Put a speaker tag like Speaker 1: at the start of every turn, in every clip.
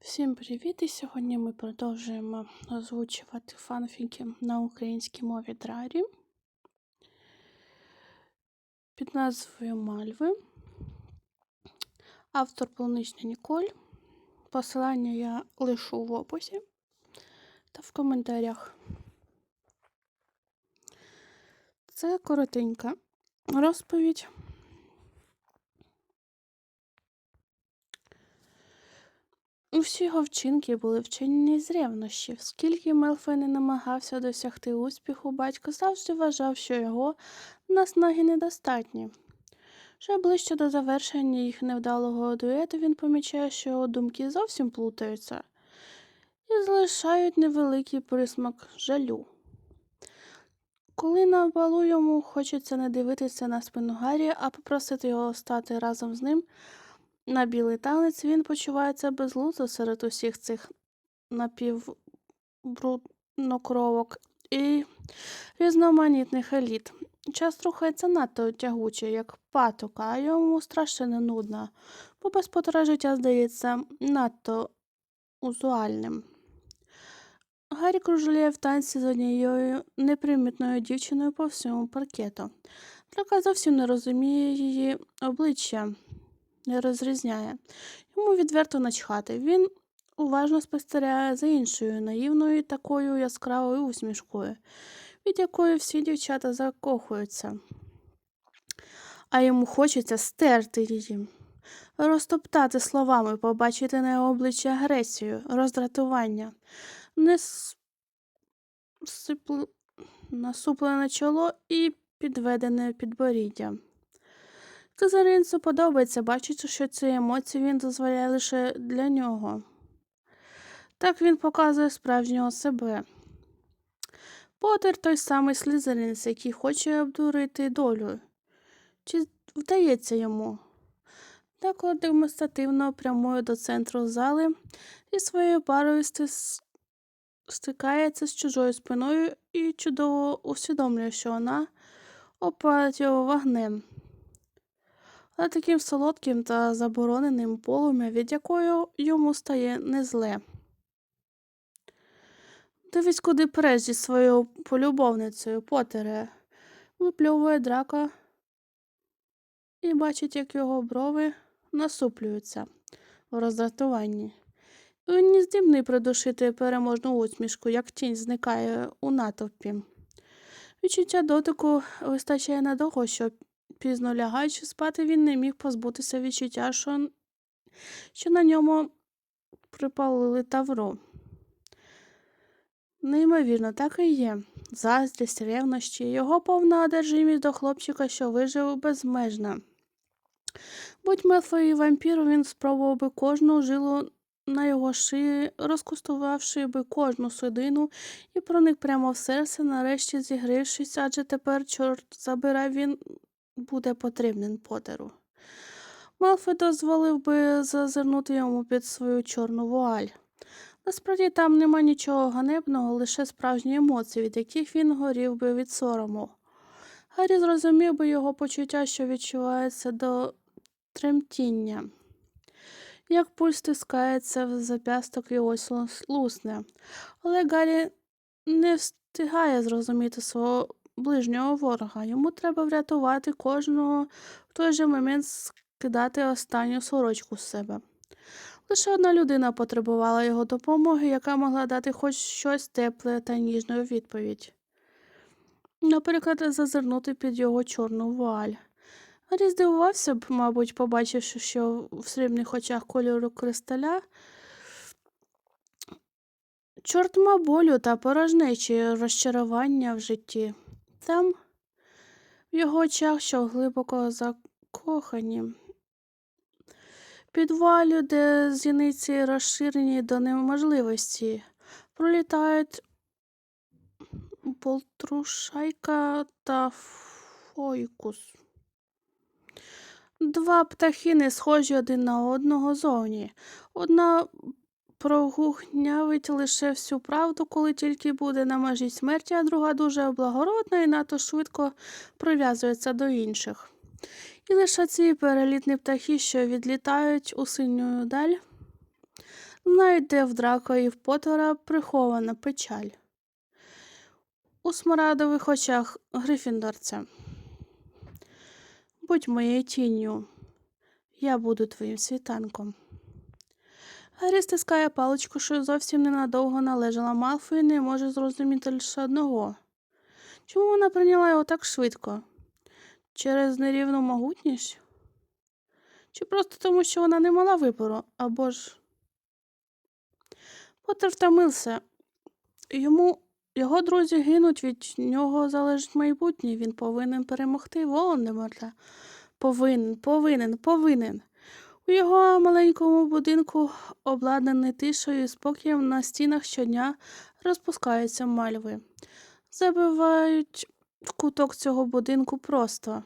Speaker 1: Всім привіт! І сьогодні ми продовжуємо озвучувати фанфіки на українській мові Драрі під назвою Мальви. Автор Полунична Ніколь. Посилання я лишу в описі та в коментарях. Це коротенька розповідь. Усі його вчинки були вчинені з ревнощів. Скільки Мелфой не намагався досягти успіху, батько завжди вважав, що його наснаги недостатні. Вже ближче до завершення їх невдалого дуету він помічає, що його думки зовсім плутаються і залишають невеликий присмак жалю. Коли на балу йому хочеться не дивитися на спину Гаррі, а попросити його стати разом з ним на білий танець, він почувається безглуздо серед усіх цих напівбруднокровок і різноманітних еліт. Час рухається надто тягуче, як патока, а йому страшно не нудно, бо безпотора життя здається надто узуальним. Гаррі кружляє в танці з однією непримітною дівчиною по всьому паркету. Драка зовсім не розуміє її обличчя, не розрізняє. Йому відверто начхати. Він уважно спостерігає за іншою наївною такою яскравою усмішкою, від якої всі дівчата закохуються. А йому хочеться стерти її, розтоптати словами, побачити на його обличчі агресію, роздратування, не сипл... насуплене чоло і підведене підборіддя. Казаринцу подобається бачити, що ці емоції він дозволяє лише для нього. Так він показує справжнього себе. Потер той самий слізеринець, який хоче обдурити долю. Чи вдається йому? Так демонстративно прямує до центру зали і своєю парою стис... стикається з чужою спиною і чудово усвідомлює, що вона опалить його вогнем але таким солодким та забороненим полум'я, від якої йому стає незле. Дивись, куди преш зі своєю полюбовницею Потере, випльовує драка і бачить, як його брови насуплюються в роздратуванні. Він не здібний придушити переможну усмішку, як тінь зникає у натовпі. Відчуття дотику вистачає надовго, щоб Пізно лягаючи спати, він не міг позбутися відчуття, що, що на ньому припалили тавро. Неймовірно, так і є. Заздрість, ревнощі, його повна одержимість до хлопчика, що вижив безмежна. Будь Мелфою вампіром, він спробував би кожну жилу на його шиї, розкустувавши би кожну судину і проник прямо в серце, нарешті зігрившись, адже тепер, чорт забирай, він буде потрібен Потеру. Малфой дозволив би зазирнути йому під свою чорну вуаль. Насправді там нема нічого ганебного, лише справжні емоції, від яких він горів би від сорому. Гаррі зрозумів би його почуття, що відчувається до тремтіння. Як пульс стискається в зап'ясток і ось лусне. Але Гаррі не встигає зрозуміти свого ближнього ворога. Йому треба врятувати кожного в той же момент скидати останню сорочку з себе. Лише одна людина потребувала його допомоги, яка могла дати хоч щось тепле та ніжне у відповідь. Наприклад, зазирнути під його чорну вуаль. Гаррі здивувався б, мабуть, побачивши, що в срібних очах кольору кристаля чортма болю та порожнечі розчарування в житті. Там, в його очах, що глибоко закохані, підвалю, де зіниці розширені до неможливості, пролітають Болтрушайка та Фойкус. Два птахи не схожі один на одного зовні. Одна прогухнявить лише всю правду, коли тільки буде на межі смерті, а друга дуже благородна і надто швидко прив'язується до інших. І лише ці перелітні птахи, що відлітають у синю даль, знають, де в Драко і в Поттера прихована печаль. У смарадових очах Грифіндорця. Будь моєю тінню, я буду твоїм світанком. Гаррі стискає паличку, що зовсім ненадовго належала Малфу і не може зрозуміти лише одного. Чому вона прийняла його так швидко? Через нерівну могутність? Чи просто тому, що вона не мала вибору, або ж. Поттер втомився. Йому його друзі гинуть, від нього залежить майбутнє. Він повинен перемогти Волан-де-Морта. Повинен, повинен, повинен. У його маленькому будинку, обладнаний тишою і спокієм, на стінах щодня розпускаються мальви. Забивають в куток цього будинку просто.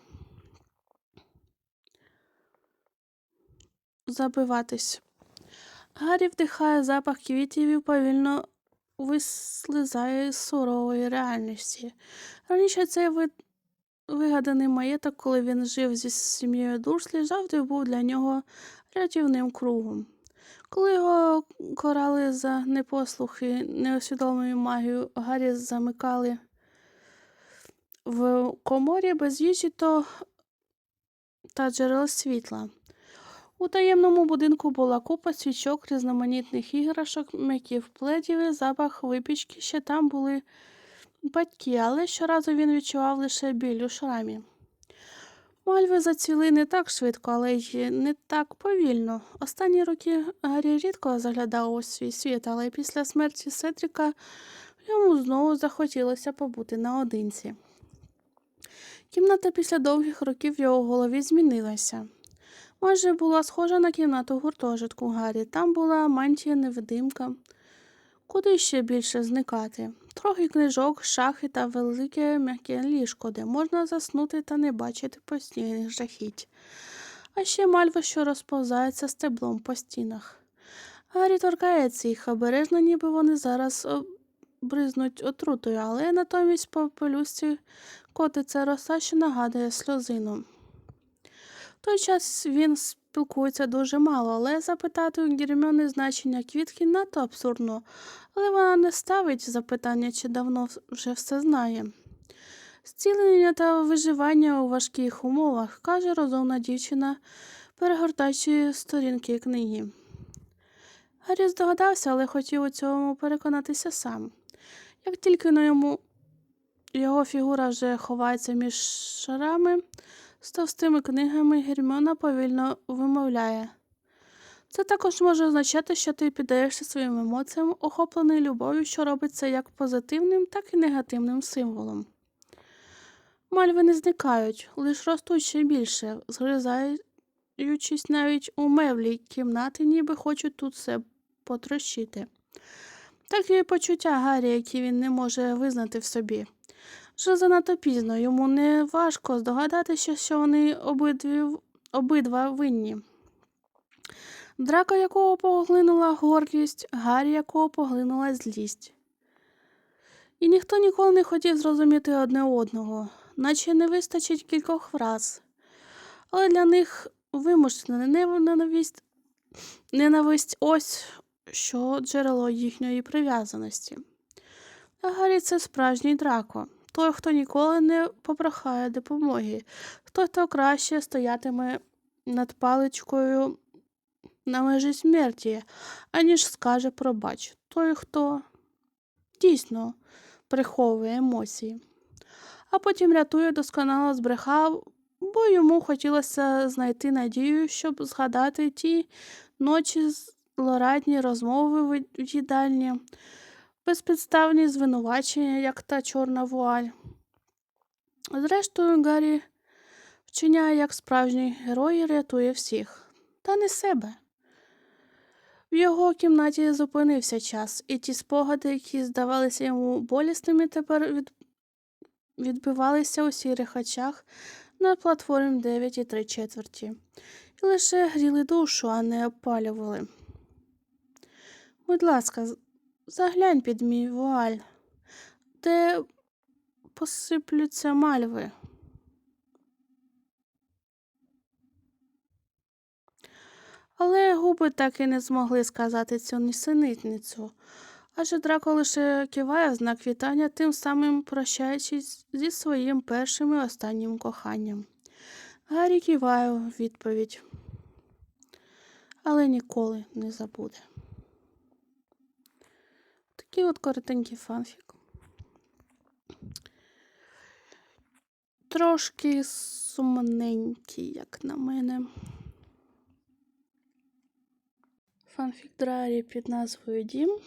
Speaker 1: Забиватись. Гаррі вдихає запах квітів і повільно вислизає з сурової реальності. Раніше цей вид... вигаданий маєток, коли він жив зі сім'єю Дурслі, завжди був для нього рятівним кругом. Коли його корали за непослухи, неосвідомленою магію, Гаррі замикали в коморі без їжі то та джерел світла. У таємному будинку була купа свічок, різноманітних іграшок, м'яків пледів і запах випічки. Ще там були батьки, але щоразу він відчував лише біль у шрамі. Мальви зацвіли не так швидко, але й не так повільно. Останні роки Гаррі рідко заглядав у свій світ, але після смерті Седріка йому знову захотілося побути наодинці. Кімната після довгих років в його голові змінилася. Майже була схожа на кімнату гуртожитку Гаррі. Там була мантія невидимка. Куди ще більше зникати? Трохи книжок, шахи та велике м'яке ліжко, де можна заснути та не бачити постійних жахіть. А ще мальва, що розповзається стеблом по стінах. Гаррі торкається їх обережно, ніби вони зараз обризнуть отрутою, але натомість по пелюсті котиться роса, що нагадує сльозину. В той час він спілкується дуже мало, але запитати у Герміони значення квітки надто абсурдно, але вона не ставить запитання, чи давно вже все знає. Зцілення та виживання у важких умовах, каже розумна дівчина, перегортаючи сторінки книги. Гаррі здогадався, але хотів у цьому переконатися сам. Як тільки на йому його фігура вже ховається між шарами, з товстими книгами Герміона повільно вимовляє. Це також може означати, що ти піддаєшся своїм емоціям, охоплений любов'ю, що робиться як позитивним, так і негативним символом. Мальви не зникають, лиш ростуть ще більше, згризаючись навіть у меблі кімнати, ніби хочуть тут все потрощити. Такі почуття Гаррі, які він не може визнати в собі. Вже занадто пізно, йому не важко здогадатися, що вони обидві, обидва винні. Драка, якого поглинула гордість, Гаррі, якого поглинула злість. І ніхто ніколи не хотів зрозуміти одне одного, наче не вистачить кількох фраз. Але для них вимушена ненависть, ненависть ось що джерело їхньої прив'язаності. А Гаррі це справжній драко той, хто ніколи не попрохає допомоги, той, хто краще стоятиме над паличкою на межі смерті, аніж скаже пробач, той, хто дійсно приховує емоції, а потім рятує досконало збрехав, бо йому хотілося знайти надію, щоб згадати ті ночі злорадні розмови в їдальні безпідставні звинувачення, як та чорна вуаль. Зрештою, Гаррі вчиняє як справжній герой рятує всіх, та не себе. В його кімнаті зупинився час, і ті спогади, які здавалися йому болісними, тепер від... відбивалися у сірих очах на платформі 9 і 3 четверті, і лише гріли душу, а не опалювали. Будь ласка, Заглянь під мій вуаль, де посиплються мальви. Але губи так і не змогли сказати цю нісенітницю. Адже Драко лише киває в знак вітання, тим самим прощаючись зі своїм першим і останнім коханням. Гаррі киває відповідь, але ніколи не забуде. Такий от коротенький фанфік. Трошки сумненький, як на мене. Фанфік Драрі під назвою Дім.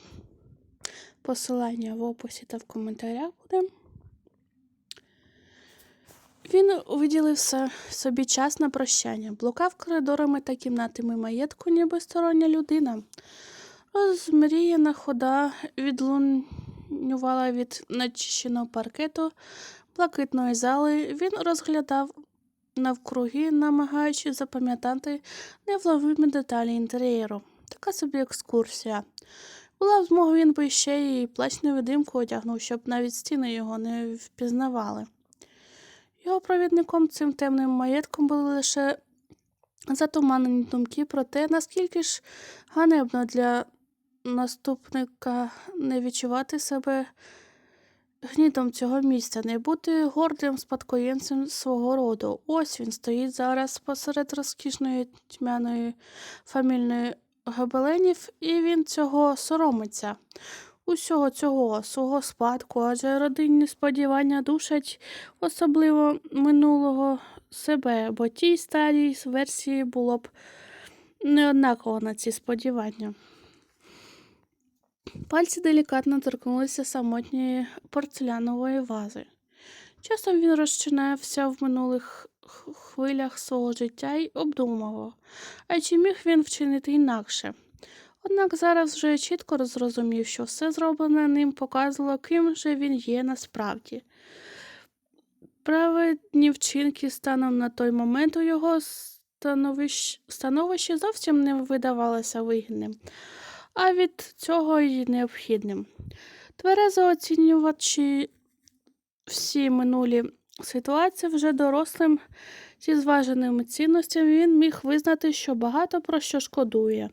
Speaker 1: Посилання в описі та в коментарях буде. Він виділився собі час на прощання, блукав коридорами та кімнатами маєтку, ніби стороння людина. Розмріяна хода відлунювала від начищеного паркету блакитної зали. Він розглядав навкруги, намагаючись запам'ятати невловимі деталі інтер'єру. Така собі екскурсія. Була б змога, він би ще і плащ невидимку одягнув, щоб навіть стіни його не впізнавали. Його провідником цим темним маєтком були лише затуманені думки про те, наскільки ж ганебно для наступника не відчувати себе гнідом цього місця, не бути гордим спадкоємцем свого роду. Ось він стоїть зараз посеред розкішної тьмяної фамільної гобеленів, і він цього соромиться. Усього цього свого спадку, адже родинні сподівання душать особливо минулого себе, бо тій старій версії було б неоднаково на ці сподівання. Пальці делікатно торкнулися самотньої порцелянової вази. Часом він розчинався в минулих хвилях свого життя й обдумував, а чи міг він вчинити інакше. Однак зараз вже чітко зрозумів, що все зроблене ним показувало, ким же він є насправді. Праведні вчинки станом на той момент у його становищ... становище зовсім не видавалося вигідним, а від цього й необхідним. Тверезо оцінювачи всі минулі ситуації вже дорослим зі зваженими цінностями, він міг визнати, що багато про що шкодує.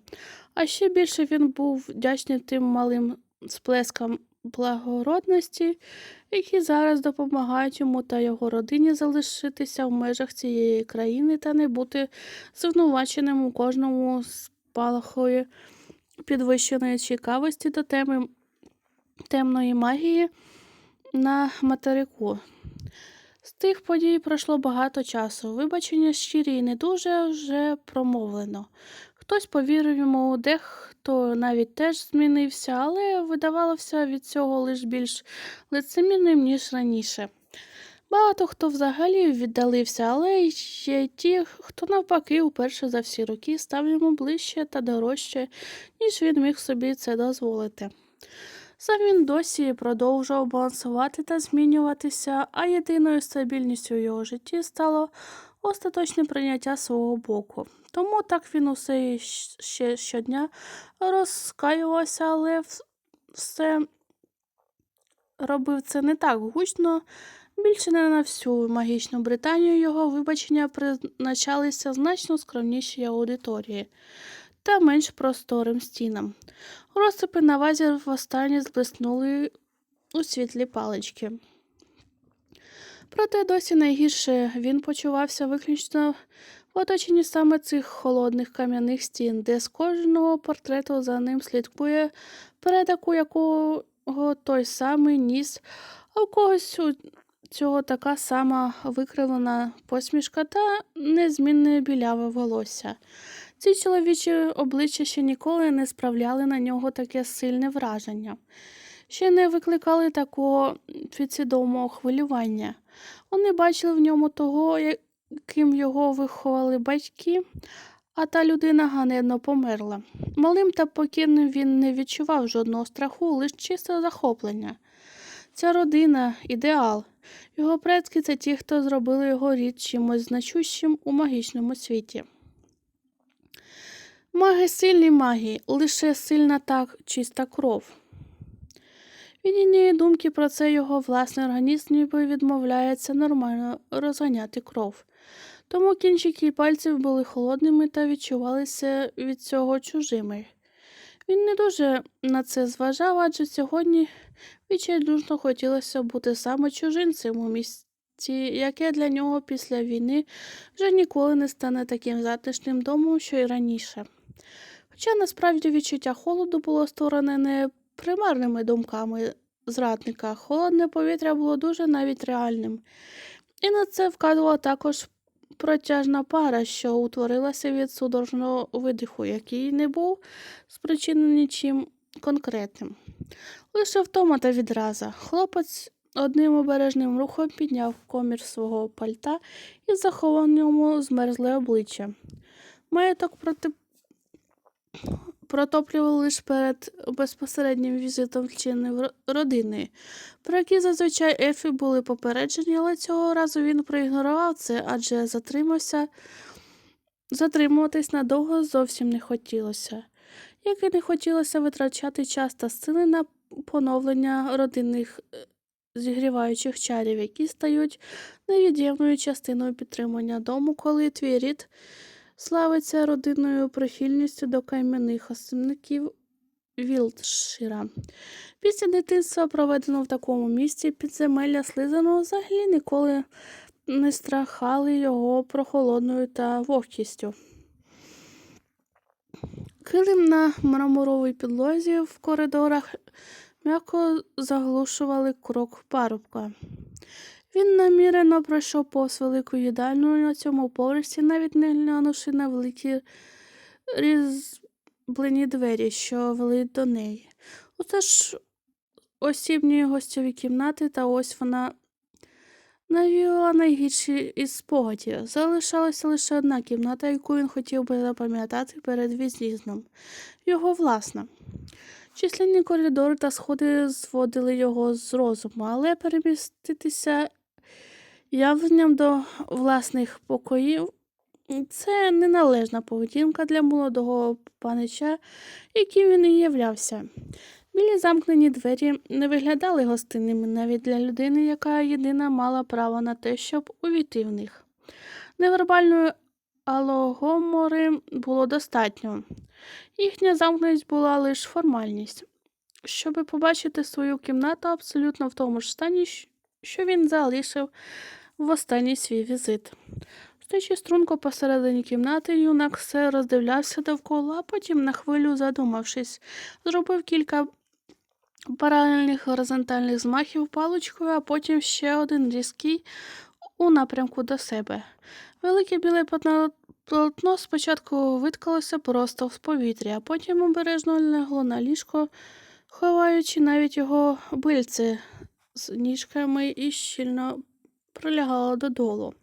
Speaker 1: А ще більше він був вдячний тим малим сплескам благородності, які зараз допомагають йому та його родині залишитися в межах цієї країни та не бути звинуваченим у кожному спалахої підвищеної цікавості до теми темної магії на материку. Тих подій пройшло багато часу. Вибачення щирі і не дуже вже промовлено. Хтось повірив йому, дехто навіть теж змінився, але видавалося від цього лише більш лицемірним, ніж раніше. Багато хто взагалі віддалився, але є ті, хто навпаки уперше за всі роки став йому ближче та дорожче, ніж він міг собі це дозволити. Сам він досі продовжував балансувати та змінюватися, а єдиною стабільністю в його житті стало остаточне прийняття свого боку. Тому так він усе ще щодня розкаювався, але все робив це не так гучно. Більше не на всю магічну Британію його вибачення призначалися значно скромнішій аудиторії та менш просторим стінам. Розсипи на вазі востаннє зблиснули у світлі палички. Проте досі найгірше він почувався виключно в оточенні саме цих холодних кам'яних стін, де з кожного портрету за ним слідкує передак, у якого той самий ніс, а у когось у цього така сама викривлена посмішка та незмінне біляве волосся. Ці чоловічі обличчя ще ніколи не справляли на нього таке сильне враження, ще не викликали такого підсвідомого хвилювання. Вони бачили в ньому того, яким його виховали батьки, а та людина ганебно померла. Малим та покірним він не відчував жодного страху, лише чисте захоплення. Ця родина ідеал. Його предки це ті, хто зробили його рід чимось значущим у магічному світі. Маги сильні маги, лише сильна та чиста кров. Від однієї думки про це його власний організм ніби відмовляється нормально розганяти кров. Тому кінчики пальців були холодними та відчувалися від цього чужими. Він не дуже на це зважав, адже сьогодні відчайдушно хотілося бути саме чужинцем у місті, яке для нього після війни вже ніколи не стане таким затишним домом, що й раніше. Хоча насправді відчуття холоду було створене не примарними думками зрадника, холодне повітря було дуже навіть реальним. І на це вказувала також протяжна пара, що утворилася від судорожного видиху, який не був спричинений нічим конкретним. Лише втома та відраза. Хлопець одним обережним рухом підняв комір свого пальта і заховав змерзле обличчя. Маєток проти... протоплював лише перед безпосереднім візитом членів родини, про які зазвичай ельфи були попереджені, але цього разу він проігнорував це, адже затримався. Затримуватись надовго зовсім не хотілося. Як і не хотілося витрачати час та сили на поновлення родинних е, зігріваючих чарів, які стають невід'ємною частиною підтримання дому, коли твій рід славиться родинною прихильністю до кам'яних осадників Вілтшира. Після дитинства, проведеного в такому місці, підземелля слизаного взагалі ніколи не страхали його прохолодною та вогкістю. Килим на мраморовій підлозі в коридорах м'яко заглушували крок парубка. Він намірено пройшов повз велику їдальню на цьому поверсі, навіть не глянувши на великі різьблені двері, що вели до неї. Оце ж осібні гостьові кімнати, та ось вона навіяла найгірші із спогадів. Залишалася лише одна кімната, яку він хотів би запам'ятати перед від'їздом. Його власна. Численні коридори та сходи зводили його з розуму, але переміститися явленням до власних покоїв це неналежна поведінка для молодого панича, яким він і являвся. Білі замкнені двері не виглядали гостинними навіть для людини, яка єдина мала право на те, щоб увійти в них. Невербальної алогомори було достатньо. Їхня замкненість була лише формальність. Щоби побачити свою кімнату абсолютно в тому ж стані, що він залишив в останній свій візит. Стоячи струнко посередині кімнати, юнак все роздивлявся довкола, а потім, на хвилю задумавшись, зробив кілька паралельних горизонтальних змахів паличкою, а потім ще один різкий у напрямку до себе. Велике біле полотно спочатку виткалося просто в повітрі, а потім обережно лягло на ліжко, ховаючи навіть його бильце з ніжками і щільно прилягало додолу.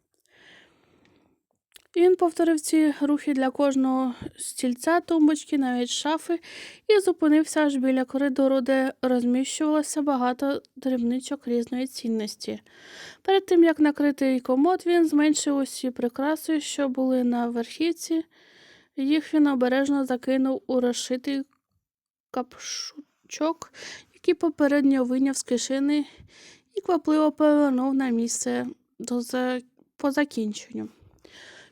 Speaker 1: Він повторив ці рухи для кожного стільця, тумбочки, навіть шафи, і зупинився аж біля коридору, де розміщувалося багато дрібничок різної цінності. Перед тим, як накрити комод, він зменшив усі прикраси, що були на верхівці. Їх він обережно закинув у розшитий капшучок, який попередньо вийняв з кишени і квапливо повернув на місце до по закінченню.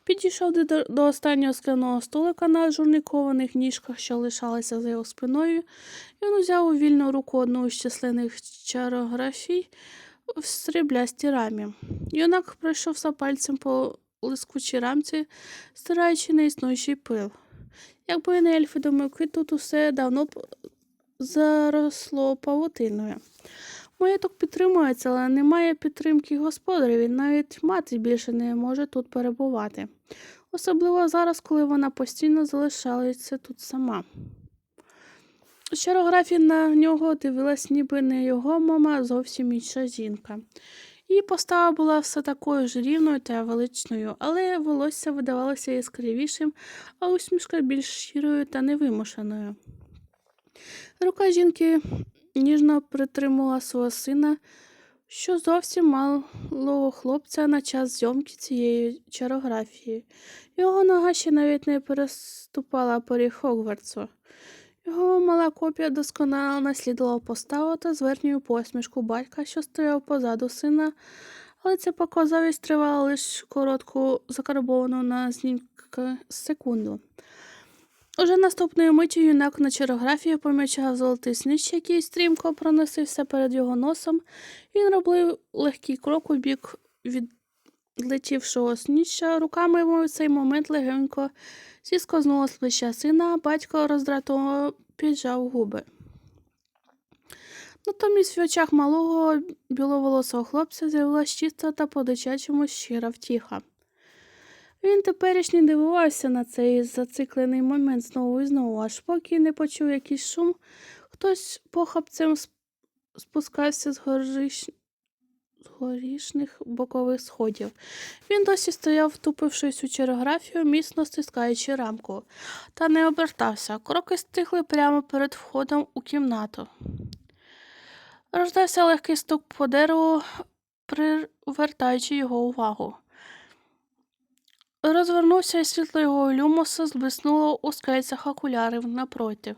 Speaker 1: Підійшов до, до останнього скляного столика на журникованих ніжках, що лишалися за його спиною, він узяв у вільну руку одну з численних чарографій в сріблястій рамі. Юнак пройшовся пальцем по лискучій рамці, стираючи неіснуючий пил. Якби не ельфи домовики, тут усе давно б заросло павутиною. Маєток підтримується, але немає підтримки господарів, і навіть мати більше не може тут перебувати. Особливо зараз, коли вона постійно залишається тут сама. Щарографія на нього дивилась, ніби не його мама, а зовсім інша жінка. Її постава була все такою ж рівною та величною, але волосся видавалося яскравішим, а усмішка більш щирою та невимушеною. Рука жінки ніжно притримувала свого сина, що зовсім малого хлопця на час зйомки цієї чарографії. Його нога ще навіть не переступала поріг Хогвартсу. Його мала копія досконало наслідувала поставу та зверхню посмішку батька, що стояв позаду сина, Але ця показовість тривала лише коротку закарбовану на знімки секунду. Уже наступної миті юнак на чарографії помічав золотий снич, який стрімко проносився перед його носом. Він робив легкий крок у бік від летівшого сніча. Руками йому в цей момент легенько зіскознуло з плеча сина, а батько роздратовано піджав губи. Натомість в очах малого біловолосого хлопця з'явилась чиста та по-дитячому щира втіха. Він теперішній дивувався на цей зациклений момент знову і знову, аж поки не почув якийсь шум, хтось похапцем спускався з гориш... з горішних бокових сходів. Він досі стояв, втупившись у чарографію, міцно стискаючи рамку, та не обертався. Кроки стихли прямо перед входом у кімнату. Роздався легкий стук по дереву, привертаючи його увагу. Розвернувся, і світло його люмоса зблиснуло у скельцях окулярів напротив.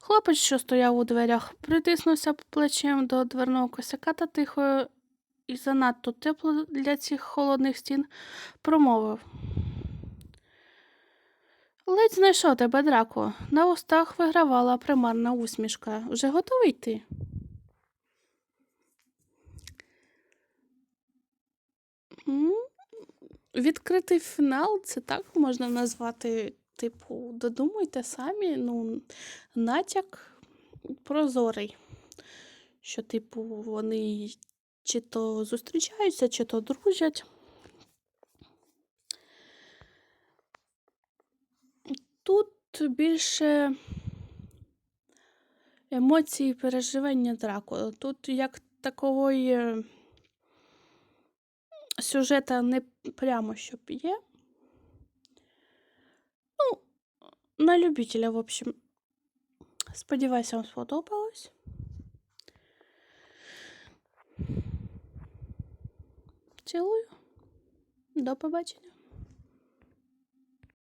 Speaker 1: Хлопець, що стояв у дверях, притиснувся плечем до дверного косяка та тихо і занадто тепло для цих холодних стін промовив. Ледь знайшов тебе, драко. На устах вигравала примарна усмішка. Вже готовий йти? М, Відкритий фінал, це так можна назвати. Типу, додумуйте самі, ну, натяк прозорий. Що, типу, вони чи то зустрічаються, чи то дружать. Тут більше емоції переживання драку. Тут як такової сюжета не прямо щоб є. Ну, на любителя, в общем. Сподіваюся, вам сподобалось. Цілую. До побачення.